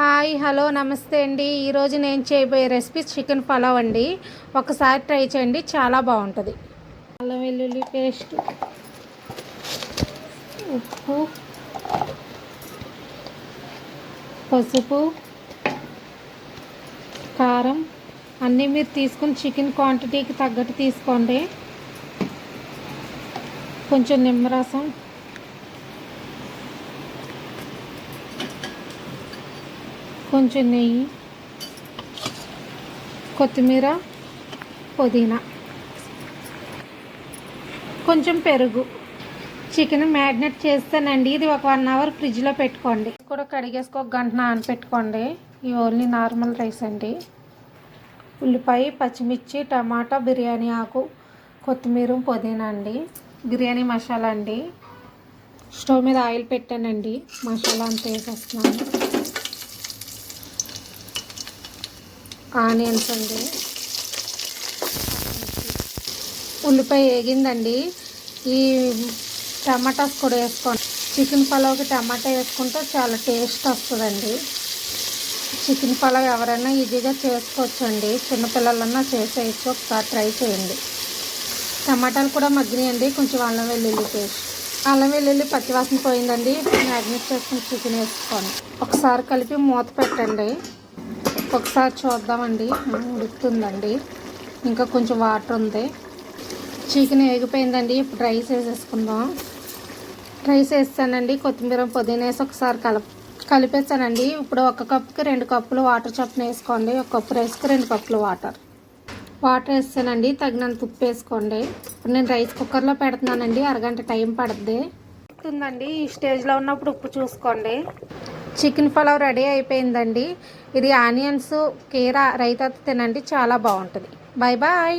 Hi hello నమస్తే అండి. ఈరోజు నేను చేయబోయే రెసిపీ చికెన్ పలావ్ అండి. ఒకసారి ట్రై చేయండి చాలా బాగుంటుంది. అల్లం వెల్లుల్లి పేస్ట్ ఉప్పు పసుపు కారం అన్నీ మీరు తీసుకుని చికెన్ క్వాంటిటీకి తగ్గట్టు తీసుకోండి. కొంచెం నిమ్మరసం కొంచెం నెయ్యి కొత్తిమీర పుదీనా. కొంచెం పెరుగు. చికెన్ మ్యారినేట్ చేస్తానండి. ఇది ఒక వన్ అవర్ ఫ్రిడ్జ్లో పెట్టుకోండి. కూడా కడిగేసుకో ఒక గంట నానపెట్టుకోండి. ఈ ఓన్లీ నార్మల్ రైస్ అండి. ఉల్లిపాయ పచ్చిమిర్చి టమాటా బిర్యానీ ఆకు కొత్తిమీర పుదీనా అండి. బిర్యానీ మసాలా అండి. స్టవ్ మీద ఆయిల్ పెట్టానండి. మసాలా అంతా వేసేస్తున్నాను. ఆనియన్స్ అండి. ఉల్లిపాయ వేగిందండి. ఈ టమాటాస్ కూడా వేసుకోండి. చికెన్ పలావ్కి టమాటా వేసుకుంటే చాలా టేస్ట్ వస్తుందండి. చికెన్ పలావ్ ఎవరైనా ఈజీగా చేసుకోవచ్చండి. చిన్నపిల్లలన్నా చేసేయచ్చు. ఒకసారి ట్రై చేయండి. టమాటాలు కూడా మగ్గినాయండి. కొంచెం అల్లం వెల్లుల్లి పేస్ట్. అల్లం వెల్లుల్లి పచ్చివాసన పోయిందండి. మ్యాగ్నెట్ చేసుకుని చికెన్ వేసుకోండి. ఒకసారి కలిపి మూత పెట్టండి. ఒకసారి చూద్దామండి. ఉడుకుతుందండి. ఇంకా కొంచెం వాటర్ ఉంది. చికెన్ వేగిపోయిందండి ఇప్పుడు రైస్ వేసేసుకుందాం. రైస్ వేస్తానండి. కొత్తిమీర పుదీనా వేసి ఒకసారి కలప కలిపేస్తానండి. ఇప్పుడు ఒక కప్పుకి రెండు కప్పులు వాటర్ చొప్పున వేసుకోండి. ఒక కప్పు రైస్కి రెండు కప్పులు వాటర్. వాటర్ వేస్తానండి. తగినంత ఉప్పు వేసుకోండి. ఇప్పుడు నేను రైస్ కుక్కర్లో పెడుతున్నానండి. అరగంట టైం పడుతుంది ఉందండి ఈ స్టేజ్లో ఉన్నప్పుడు ఉప్పు చూసుకోండి. చికెన్ పలావ్ రెడీ అయిపోయిందండి. ఇది ఆనియన్స్ కీరా రైతాతో తినండి. చాలా బాగుంటుంది. Bye bye.